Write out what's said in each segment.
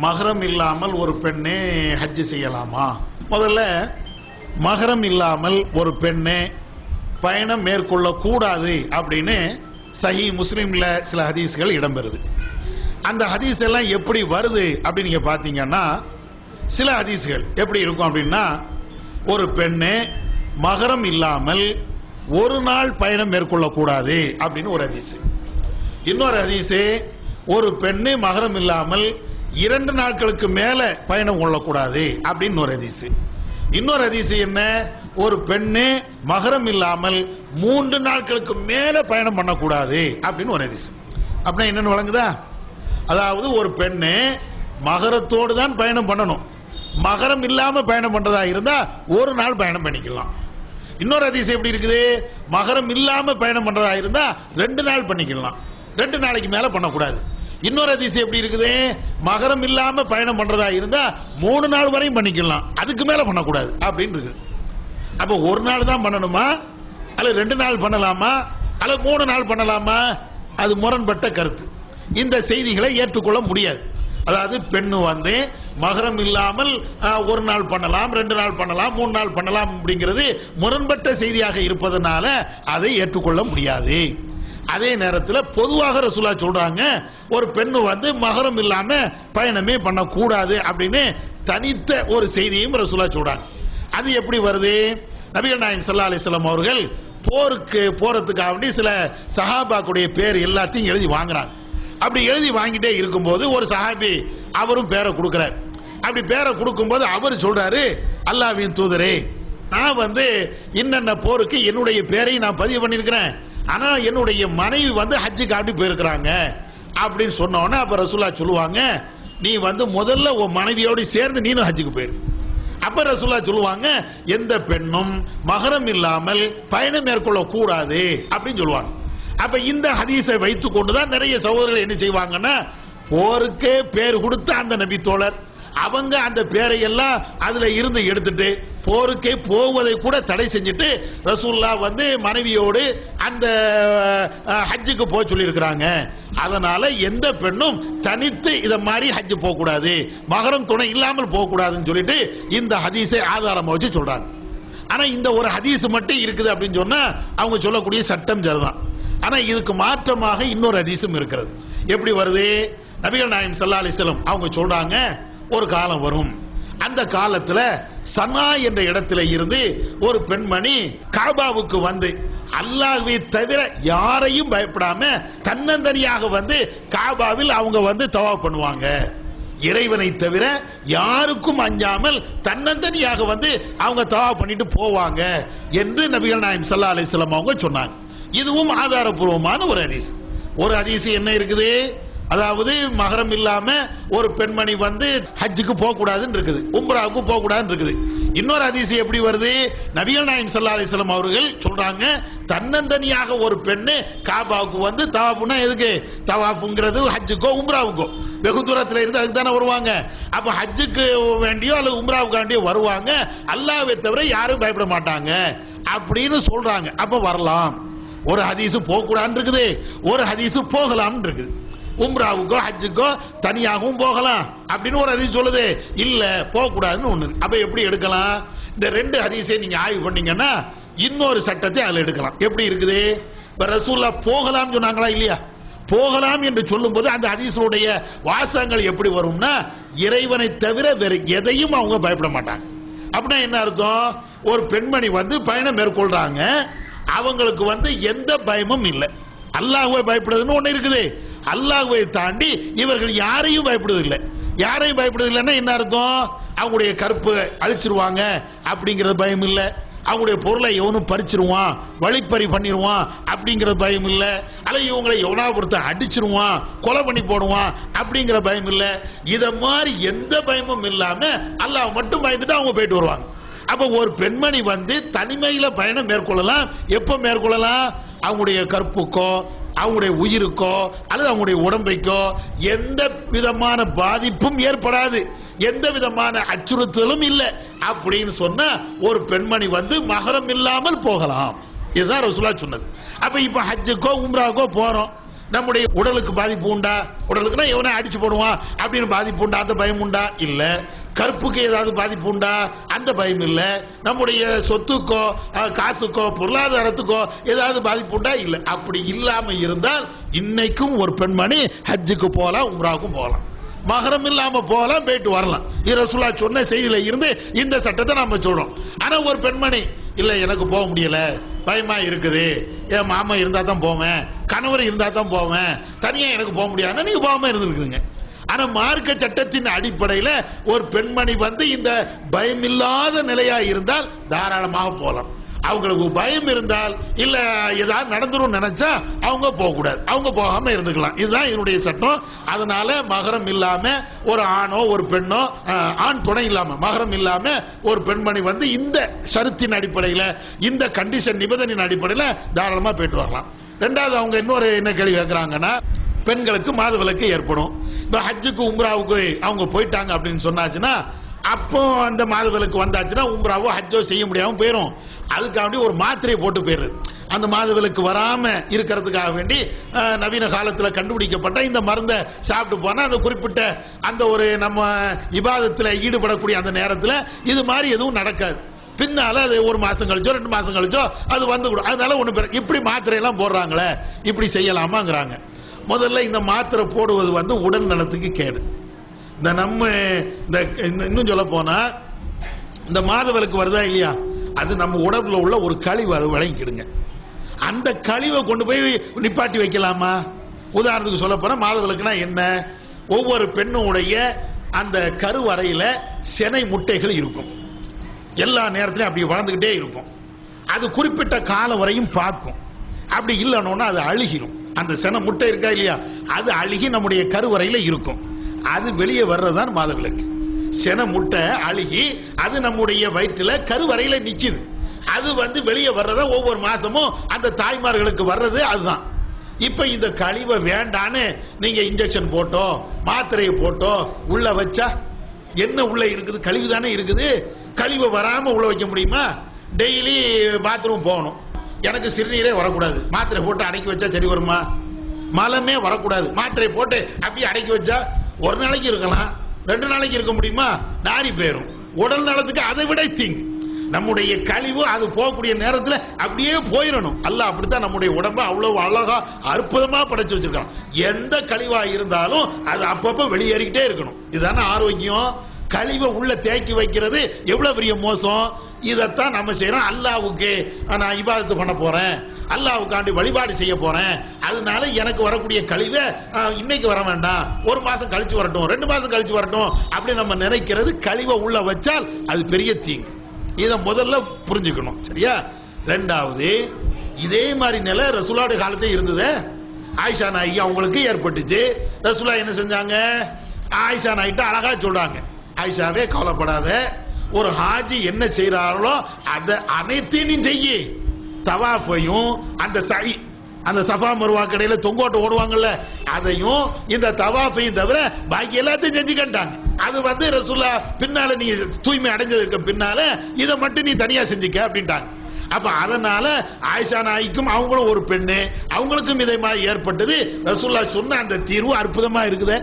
மகரம் இல்லாமல் ஒரு பெண்ணே ஹஜ்ஜு செய்யலாமா? முதல்ல மகரம் இல்லாமல் ஒரு பெண்ணே பயணம் மேற்கொள்ளக்கூடாது அப்படின்னு சஹி முஸ்லீமில் சில ஹதீஸ்கள் இடம்பெறுது. அந்த ஹதீஸ் எல்லாம் எப்படி வருது அப்படின்னு நீங்கள் பார்த்தீங்கன்னா சில ஹதீஸ்கள் எப்படி இருக்கும் அப்படின்னா ஒரு பெண்ணு மகரம் இல்லாமல் ஒரு நாள் பயணம் மேற்கொள்ளக்கூடாது அப்படின்னு ஒரு ஹதீஸ். இன்னொரு ஹதீஸு ஒரு பெண்ணு மகரம் இல்லாமல் இரண்டு நாட்களுக்கு மேல பயணம் கொள்ளக்கூடாது அப்படின்னு ஒரு ஹதீஸ். இன்னொரு அதிசயம் என்ன? ஒரு பெண்ணு மகரம் இல்லாமல் மூன்று நாட்களுக்கு மேல பயணம் பண்ணக்கூடாது அப்படின்னு ஒரு ஹதீஸ். அப்படின்னா என்னன்னு வழங்குதா? அதாவது ஒரு பெண்ணு மகரத்தோடு தான் பயணம் பண்ணணும். மகரம் இல்லாம பயணம் பண்றதா இருந்தா ஒரு நாள் பயணம் பண்ணிக்கலாம். இன்னொரு அதிசயம் எப்படி இருக்குது? மகரம் இல்லாம பயணம் பண்றதா இருந்தா ரெண்டு நாள் பண்ணிக்கலாம். ரெண்டு நாளைக்கு மேல பண்ணக்கூடாது. இன்னொரு அதிசயம் எப்படி இருக்குது? மகரம் இல்லாம பயணம் பண்றதா இருந்தா மூணு நாள் வரையும் பண்ணிக்கலாம். அதுக்கு மேல பண்ணக்கூடாது. அப்படின்னு இருக்குது அப்ப ஒரு நாள் தான் பண்ணணுமா? அல்லது ரெண்டு நாள் பண்ணலாமா? அல்லது மூணு நாள் பண்ணலாமா? அது முரண்பட்ட கருத்து. இந்த செய்திகளை ஏற்றுக்கொள்ள முடியாது. அதாவது பெண்ணு வந்து மகரம் இல்லாமல் ஒரு நாள் பண்ணலாம் ரெண்டு நாள் பண்ணலாம் மூணு நாள் பண்ணலாம் அப்படிங்கிறது முரண்பட்ட செய்தியாக இருப்பதனால அதை ஏற்றுக்கொள்ள முடியாது. அதே நேரத்தில் பொதுவாக ரசூலா சொல்றாங்க ஒரு பெண்ணு வந்து மகரம் இல்லாம பயணமே பண்ணக்கூடாது அப்படின்னு தனித்த ஒரு செய்தியும் ரசூலா சொல்றாங்க. அது எப்படி வருது? நபிகள் நாயகம் சல்லா அலிஸ்லாம் அவர்கள் போருக்கு போறதுக்காக வேண்டி சில சஹாபாக்குடைய பேர் எல்லாத்தையும் எழுதி வாங்குறாங்க. அப்படி எழுதி வாங்கிட்டே இருக்கும்போது ஒரு சஹாபி அவரும் பேரை கொடுக்கிறார். அப்படி பேரை கொடுக்கும்போது அவர் சொல்றாரு அல்லாஹ்வின் தூதரே நான் வந்து இன்னென்ன போருக்கு என்னுடைய பேரையும் நான் பதிவு பண்ணியிருக்கிறேன். ஆனா என்னுடைய மனைவி வந்து ஹஜ்ஜுக்கு அப்படி போயிருக்கிறாங்க அப்படின்னு சொன்னோன்னே அப்ப ரசூல்லா சொல்லுவாங்க நீ வந்து முதல்ல உன் மனைவியோடு சேர்ந்து நீனும் ஹஜ்ஜுக்கு போயிரு. அப்ப ரசூல்லா சொல்லுவாங்க எந்த பெண்ணும் மகரம் இல்லாமல் பயணம் மேற்கொள்ள கூடாது அப்படின்னு சொல்லுவாங்க. அப்ப இந்த ஹதீஸை வைத்துக் கொண்டுதான் நிறைய சகோதரர்கள் என்ன செய்வாங்கன்னா போருக்கே பேர் கொடுத்த அந்த நபி தோழர் அவங்க அந்த பேரை எல்லாம் அதுல இருந்து எடுத்துட்டு போருக்கே போவதை கூட தடை செஞ்சுட்டு ரசூல்லா வந்து மனைவியோடு அந்த ஹஜ்ஜுக்கு போக சொல்லியிருக்கிறாங்க. அதனால எந்த பெண்ணும் தனித்து இதை மாதிரி ஹஜ் போகக்கூடாது. மகரம் துணை இல்லாமல் போகக்கூடாதுன்னு சொல்லிட்டு இந்த ஹதீஸை ஆதாரமாக வச்சு சொல்றாங்க. ஆனால் இந்த ஒரு ஹதீஸ் மட்டும் இருக்குது அப்படின்னு சொன்னால் அவங்க சொல்லக்கூடிய சட்டம் சரிதான். ஆனால் இதுக்கு மாற்றமாக இன்னொரு ஹதீஸும் இருக்கிறது. எப்படி வருது? நபிகள் நாயம் சல்லா அலிஸ்லம் அவங்க சொல்றாங்க ஒரு காலம் வரும். அந்த காலத்துல சனா என்ற இடத்துல இருந்து ஒரு பெண்மணி காபாவுக்கு வந்து அல்லாஹ்வை தவிர யாரையும் பயப்படாம தன்னந்தனியாக வந்து காபாவில் அவங்க வந்து தவா பண்ணுவாங்க. இறைவனை தவிர யாருக்கும் அஞ்சாமல் தன்னந்தனியாக வந்து அவங்க தவா பண்ணிட்டு போவாங்க என்று நபிகள் நாயம் சல்லா அலிஸ்லாம் அவங்க சொன்னாங்க. இதுவும் ஆதாரபூர்வமான ஒரு ஹதீஸ். ஒரு ஹதீஸ் என்ன இருக்குது? அதாவது மகரம் இல்லாம ஒரு பெண்மணி வந்து ஹஜ்ஜுக்கு போக கூடாதுன்னு இருக்குது உம்ராவுக்கு போக கூடாதுன்னு இருக்குது இன்னொரு அதிசயம் எப்படி வருது? நபிகள் நாயம் சல்லா அலிஸ்லாம் அவர்கள் சொல்றாங்க தன்னந்தனியாக ஒரு பெண்ணு காபாவுக்கு வந்து தவாப்புனா எதுக்கு? தவாப்புங்கிறது ஹஜ்ஜுக்கோ உம்ராவுக்கோ. வெகு தூரத்துல இருந்து அதுக்கு தானே வருவாங்க. அப்ப ஹஜ்ஜுக்கு வேண்டியோ அல்லது உம்ராவுக்கு வேண்டியோ வருவாங்க. அல்லாவை தவிர யாரும் பயப்பட மாட்டாங்க. அப்படின்னு சொல்றாங்க. அப்ப வரலாம். ஒரு ஹதீஸ் போகக்கூடாதுன்னு இருக்குது ஒரு ஹதீஸ் போகலாம்னு இருக்குது உம்ராவுக்கோ ஹஜ்ஜுக்கோ தனியாகவும் போகலாம். அப்படின்னு ஒரு அதிசயம் சொல்லுது. இல்ல போகக்கூடாதுன்னு ஒண்ணு அப்போ அப்ப எப்படி எடுக்கலாம்? இந்த ரெண்டு ஹதீஸை நீங்க ஆய்வு பண்ணீங்கன்னா இன்னொரு சட்டத்தை அதுல எடுக்கலாம். எப்படி இருக்குது? இப்ப ரசூல்லா போகலாம் சொன்னாங்களா இல்லையா? போகலாம் என்று சொல்லும்போது அந்த ஹதீஸுடைய வாசகங்கள் எப்படி வரும்னா இறைவனை தவிர வேறு எதையும் அவங்க பயப்பட மாட்டாங்க. அப்படின்னா என்ன அர்த்தம்? ஒரு பெண்மணி வந்து பயணம் மேற்கொள்றாங்க. அவங்களுக்கு வந்து எந்த பயமும் இல்லை. அல்லாஹுவை பயப்படுதுன்னு ஒன்று இருக்குது. அல்லாஹுவை தாண்டி இவர்கள் யாரையும் பயப்படுவதில்லை. யாரையும் பயப்படுவதில்லைன்னா என்ன அர்த்தம்? அவங்களுடைய கற்பு அழிச்சிருவாங்க அப்படிங்கிறது பயம் இல்லை. அவங்களுடைய பொருளை எவனும் பறிச்சிருவான் வழிப்பறி பண்ணிடுவான் அப்படிங்கிற பயம் இல்லை. அல்ல இவங்களை எவனா ஒருத்தன் அடிச்சிருவான் கொலை பண்ணி போடுவான் அப்படிங்கிற பயம் இல்லை. இதை மாதிரி எந்த பயமும் இல்லாம அல்லாஹ் மட்டும் பயந்துட்டு அவங்க போயிட்டு வருவாங்க. அப்ப ஒரு பெண்மணி வந்து தனிமையில பயணம் மேற்கொள்ளலாம். எப்ப மேற்கொள்ளலாம்? அவங்களுடைய கற்புக்கோ அவங்களுடைய உயிருக்கோ அல்லது அவங்களுடைய உடம்பைக்கோ எந்த விதமான பாதிப்பும் ஏற்படாது. எந்த விதமான அச்சுறுத்தலும் இல்லை. அப்படின்னு சொன்ன ஒரு பெண்மணி வந்து மகரம் இல்லாமல் போகலாம். இதுதான் ரசூலா சொன்னது. அப்ப இப்ப ஹஜ்ஜுக்கோ உம்ராக்கோ போறோம். நம்முடைய உடலுக்கு பாதிப்பு உண்டா? உடலுக்குனா எவனை அடிச்சு போடுவான். அப்படின்னு பாதிப்பு உண்டா? அந்த பயம் உண்டா? இல்ல. கற்புக்கு ஏதாவது பாதிப்பு உண்டா? அந்த பயம் இல்ல. நம்முடைய சொத்துக்கோ காசுக்கோ பொருளாதாரத்துக்கோ ஏதாவது பாதிப்பு உண்டா? இல்ல. அப்படி இல்லாம இருந்தால் இன்னைக்கும் ஒரு பெண்மணி ஹஜ்ஜுக்கு போகலாம் உம்ராவுக்கும் போகலாம் மகரம் இல்லாம போகலாம் போயிட்டு வரலாம். இரசுல்லா சொன்ன செய்தியில இருந்து இந்த சட்டத்தை நாம சொல்றோம். ஆனா ஒரு பெண்மணி இல்ல எனக்கு போக முடியல. பயமா இருக்குது. என் மாமா இருந்தா தான் போவேன். கணவர் இருந்தா தான் போவேன். தனியா எனக்கு போக முடியாதுன்னா நீங்க போகாம இருந்திருக்குங்க ஆனா மார்க்க சட்டத்தின் அடிப்படையில ஒரு பெண்மணி வந்து இந்த பயமில்லாத நிலையா இருந்தால் தாராளமாக போகலாம். அவங்களுக்கு பயம் இருந்தால் இல்ல ஏதாவது நடந்துரும் நினைச்சா அவங்க போக கூடாது அவங்க போகாம இருந்துக்கலாம். இதுதான் என்னுடைய சட்டம். அதனால மகரம் இல்லாம ஒரு ஆணோ ஒரு பெண்ணோ ஆண் துணை இல்லாம மகரம் இல்லாம ஒரு பெண்மணி வந்து இந்த சருத்தின் அடிப்படையில இந்த கண்டிஷன் நிபந்தனையின் அடிப்படையில தாராளமா போயிட்டு வரலாம். ரெண்டாவது அவங்க இன்னொரு என்ன கேள்வி கேட்கறாங்கன்னா பெண்களுக்கு மாதவிலக்கு ஏற்படும். இப்போ ஹஜ்ஜுக்கு உம்ராவுக்கு அவங்க போயிட்டாங்க அப்படின்னு சொன்னாச்சுன்னா அப்போ அந்த மாதவிலக்கு வந்தாச்சுன்னா உம்ராவோ ஹஜ்ஜோ செய்ய முடியாமல் போயிடும் அதுக்காண்டி ஒரு மாத்திரையை போட்டு போயிடுது அந்த மாதவிலக்கு வராம இருக்கிறதுக்காக வேண்டி நவீன காலத்தில் கண்டுபிடிக்கப்பட்ட இந்த மருந்தை சாப்பிட்டு போனால் அந்த குறிப்பிட்ட அந்த ஒரு நம்ம விவாதத்தில் ஈடுபடக்கூடிய அந்த நேரத்தில் இது மாதிரி எதுவும் நடக்காது. பின்னால அது ஒரு மாசம் கழிச்சோ ரெண்டு மாசம் கழிச்சோ அது வந்து கூட. அதனால ஒன்று இப்படி மாத்திரை எல்லாம் போடுறாங்களே இப்படி செய்யலாமாங்கிறாங்க. முதல்ல இந்த மாத்திரை போடுவது வந்து உடல் நலத்துக்கு கேடு. இந்த நம்ம இந்த இன்னும் சொல்ல போனா இந்த மாதவிலக்கு வருதா இல்லையா? அது நம்ம உடம்புல உள்ள ஒரு கழிவு அது விளங்கிக்கிடுங்க. அந்த கழிவை கொண்டு போய் நிப்பாட்டி வைக்கலாமா? உதாரணத்துக்கு சொல்ல போனா மாதவிலக்குனா என்ன? ஒவ்வொரு பெண்ணுடைய அந்த கருவறையில செனை முட்டைகள் இருக்கும். எல்லா நேரத்திலையும் அப்படி வளர்ந்துக்கிட்டே இருக்கும் அது குறிப்பிட்ட காலம் வரையும் பார்க்கும். அப்படி இல்லைன்னா அது அழுகிடும் அந்த சென முட்டை இருக்கா இல்லையா? அது அழுகி நம்முடைய கருவறையில் இருக்கும். அது வெளியே வர்றதுதான் மாதவிலக்கு. சென முட்டை அழுகி அது நம்முடைய வயிற்றில் கருவறையில் நிற்கிது அது வந்து வெளியே வர்றதா ஒவ்வொரு மாதமும் அந்த தாய்மார்களுக்கு வர்றது அதுதான். இப்போ இந்த கழிவை வேண்டான்னு நீங்கள் இன்ஜெக்ஷன் போட்டோ மாத்திரையை போட்டோ உள்ள வச்சா என்ன உள்ள இருக்குது? கழிவு தானே இருக்குது. கழிவு வராமல் உள்ள வைக்க முடியுமா? டெய்லி பாத்ரூம் போகணும். எனக்கு சிறுநீரே வரக்கூடாது. மாத்திரை போட்டு அடக்கி வச்சா சரி வருமா? மலமே வரக்கூடாது. மாத்திரை போட்டு அப்படியே அடக்கி வச்சா ஒரு நாளைக்கு இருக்கலாம். ரெண்டு நாளைக்கு இருக்க முடியுமா? நாரி போயிடும் உடல் நலத்துக்கு அதை விட திங் நம்முடைய கழிவு அது போகக்கூடிய நேரத்தில் அப்படியே போயிடணும் அல்ல அப்படித்தான் நம்முடைய உடம்ப அவ்வளவு அழகா அற்புதமா படைச்சு வச்சிருக்கணும் எந்த கழிவா இருந்தாலும் அது அப்பப்போ வெளியேறிக்கிட்டே இருக்கணும். இதுதானே ஆரோக்கியம்? கழிவை உள்ள தேக்கி வைக்கிறது எவ்வளவு பெரிய மோசம்? இதைத்தான் நம்ம செய்யறோம் அல்லாவுக்கு நான் இபாதத்து பண்ண போறேன். அல்லாவுக்காண்டி வழிபாடு செய்ய போறேன். அதனால எனக்கு வரக்கூடிய கழிவை இன்னைக்கு வர வேண்டாம். ஒரு மாசம் கழிச்சு வரட்டும். ரெண்டு மாசம் கழிச்சு வரட்டும். அப்படி நம்ம நினைக்கிறது கழிவை உள்ள வச்சால் அது பெரிய தீங்கு. இதை முதல்ல புரிஞ்சுக்கணும். சரியா? ரெண்டாவது இதே மாதிரி நிலை ரசூலாவுடைய காலத்தே இருந்தது. ஆயிஷா நாய்க்கு அவங்களுக்கு ஏற்பட்டுச்சு. ரசூலா என்ன செஞ்சாங்க? ஆயிஷா நாய்கிட்ட அழகா சொல்றாங்க. ஆயிஷாவே கவலைப்படாத. ஒரு ஹாஜி என்ன செய்யறாரோ அதை அனைத்தையும் நீ செய்யி. தவாஃபையும் அந்த சை அந்த சஃபா மருவா கடையில தொங்கோட்டு ஓடுவாங்கல்ல அதையும் இந்த தவாஃபையும் தவிர பாக்கி எல்லாத்தையும் செஞ்சுக்கிட்டாங்க. அது வந்து ரசூல்லா பின்னால நீ தூய்மை அடைஞ்சதுக்கு பின்னால இதை மட்டும் நீ தனியா செஞ்சுக்க அப்படின்ட்டாங்க. அப்ப அதனால ஆயிஷா நாய்க்கும் அவங்களும் ஒரு பெண்ணு அவங்களுக்கும் இதை மாதிரி ஏற்பட்டது. ரசூல்லா சொன்ன அந்த தீர்வு அற்புதமா இருக்குது.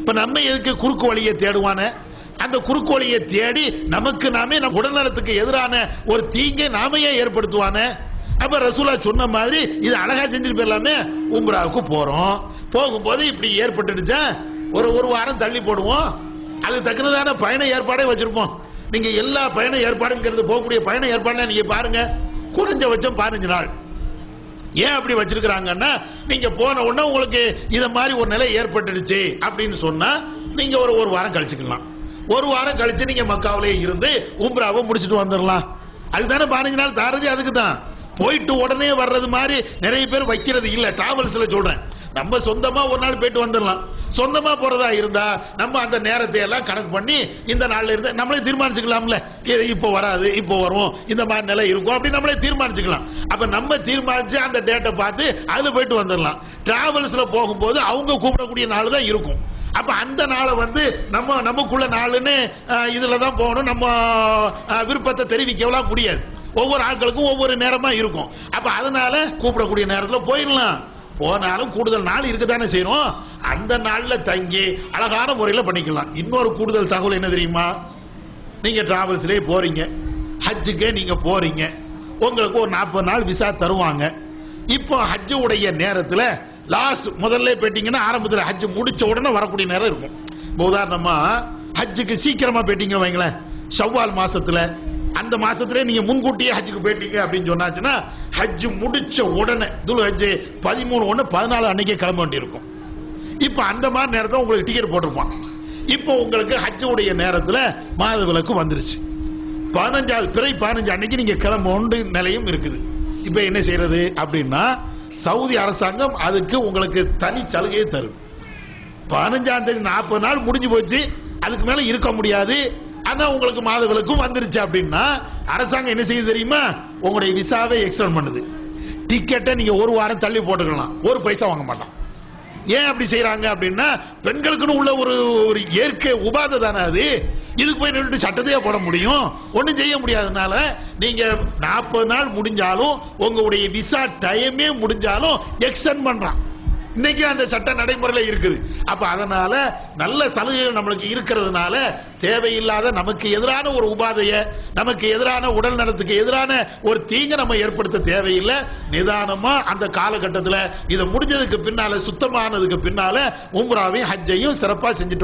இப்ப நம்ம எதுக்கு குறுக்கு வழியை தேடுவானே? அந்த குறுக்கோளியை தேடி நமக்கு நாமே நம் உடல்நலத்துக்கு எதிரான ஒரு தீங்கை நாம ஏன் ஏற்படுத்துவானே? அப்ப ரசூலா சொன்ன மாதிரி இது அழகா செஞ்சுட்டு போயிடலாமே. உம்ராவுக்கு போறோம். போகும்போது இப்படி ஏற்பட்டுடுச்சா? ஒரு ஒரு வாரம் தள்ளி போடுவோம். அது தக்கனதான பயண ஏற்பாடே வச்சிருப்போம். நீங்க எல்லா பயண ஏற்பாடுங்கிறது போகக்கூடிய பயண ஏற்பாடுலாம் நீங்க பாருங்க. குறைஞ்சபட்சம் பதினஞ்சு நாள். ஏன் அப்படி வச்சிருக்கிறாங்கன்னா நீங்க போன உடனே உங்களுக்கு இதை மாதிரி ஒரு நிலை ஏற்பட்டுடுச்சு அப்படின்னு சொன்னா நீங்க ஒரு ஒரு வாரம் கழிச்சுக்கலாம். ஒரு வாரம் கழிச்சு நீங்க மக்காவிலேயே இருந்து உம்ராவை முடிச்சிட்டு வந்துடலாம் அதுதானே பதினஞ்சு நாள் தாரதி அதுக்கு தான் போயிட்டு உடனே வர்றது மாதிரி நிறைய பேர் வைக்கிறது இல்ல. டிராவல்ஸ்ல சொல்றேன். நம்ம சொந்தமா ஒரு நாள் போயிட்டு வந்துடலாம் சொந்தமா போறதா இருந்தா நம்ம அந்த நேரத்தை எல்லாம் கணக்கு பண்ணி இந்த நாள்ல இருந்து நம்மளே தீர்மானிச்சுக்கலாம்ல. இது இப்போ வராது இப்போ வரும் இந்த மாதிரி நிலை இருக்கும். அப்படி நம்மளே தீர்மானிச்சுக்கலாம். அப்ப நம்ம தீர்மானிச்சு அந்த டேட்டை பார்த்து அதுல போயிட்டு வந்துடலாம் டிராவல்ஸ்ல போகும்போது அவங்க கூப்பிடக்கூடிய நாள் தான் இருக்கும். அப்ப அந்த நாளை வந்து நம்ம நமக்குள்ள நாளுன்னு அஹ், இதுல தான் போகணும். நம்ம விருப்பத்தை தெரிவிக்கலாம் முடியாது. ஒவ்வொரு ஆட்களுக்கும் ஒவ்வொரு நேரமா இருக்கும். அப்ப அதனால கூப்பிடக்கூடிய நேரத்தில் போயிடலாம். போனாலும் கூடுதல் நாள் இருக்கத்தானே செய்யணும். அந்த நாளில் தங்கி அழகான முறையில் பண்ணிக்கலாம். இன்னொரு கூடுதல் தகவல் என்ன தெரியுமா? நீங்க டிராவல்ஸ்லயே போறீங்க. ஹஜ்ஜுக்கே நீங்க போறீங்க. உங்களுக்கு ஒரு நாற்பது நாள் விசா தருவாங்க. இப்போ ஹஜ்ஜு உடைய நேரத்தில் லாஸ்ட் முதல்ல போயிட்டீங்கன்னா ஆரம்பத்தில் ஹஜ் முடிச்ச உடனே வரக்கூடிய நேரம் இருக்கும். இப்போ உதாரணமா ஹஜ்ஜுக்கு சீக்கிரமா போயிட்டீங்க வைங்களேன். ஷவ்வால் மாசத்துல அந்த மாசத்துல நீங்க முன்கூட்டியே ஹஜ்ஜுக்கு போயிட்டீங்க அப்படின்னு சொன்னாச்சுன்னா ஹஜ்ஜு முடிச்ச உடனே துல் ஹஜ் பதிமூணு ஒன்று பதினாலு அன்னைக்கே கிளம்ப வேண்டியிருக்கும். இப்போ அந்த மாதிரி நேரத்தில் உங்களுக்கு டிக்கெட் போட்டிருப்பான். இப்போ உங்களுக்கு ஹஜ்ஜுடைய உடைய நேரத்தில் மாத விளக்கு வந்துருச்சு. பதினஞ்சாவது பிறை பதினஞ்சு அன்னைக்கு நீங்க கிளம்ப நிலையும் இருக்குது. இப்போ என்ன செய்யறது அப்படின்னா சவுதி அரசாங்கம் அதுக்கு உங்களுக்கு தனி சலுகையை தருது. பதினஞ்சாம் தேதி நாற்பது நாள் முடிஞ்சு போச்சு அதுக்கு மேல இருக்க முடியாது. ஆனா உங்களுக்கு மாத வந்துருச்சு அப்படின்னா அரசாங்கம் என்ன செய்யுது தெரியுமா? உங்களுடைய விசாவை எக்ஸ்டெண்ட் பண்ணுது. டிக்கெட்டை நீங்க ஒரு வாரம் தள்ளி போட்டுக்கலாம். ஒரு பைசா வாங்க மாட்டான். ஏன் அப்படி செய்யறாங்க அப்படின்னா பெண்களுக்குன்னு உள்ள ஒரு ஒரு இயற்கை உபாதை தானே அது. இதுக்கு போய் நின்று சட்டத்தையே போட முடியும். ஒன்றும் செய்ய முடியாதனால நீங்க நாற்பது நாள் முடிஞ்சாலும் உங்களுடைய விசா டைமே முடிஞ்சாலும் எக்ஸ்டெண்ட் பண்றான். இன்னைக்கு அந்த சட்ட நடைமுறையில் இருக்குது. அப்ப அதனால நல்ல சலுகைகள் நம்மளுக்கு இருக்கிறதுனால தேவையில்லாத நமக்கு எதிரான ஒரு உபாதைய நமக்கு எதிரான உடல் நலத்துக்கு எதிரான ஒரு தீங்கை நம்ம ஏற்படுத்த தேவையில்லை. நிதானமா அந்த காலகட்டத்தில் இதை முடிஞ்சதுக்கு பின்னால சுத்தமானதுக்கு பின்னால உம்ராவையும் ஹஜ்ஜையும் சிறப்பாக செஞ்சுட்டு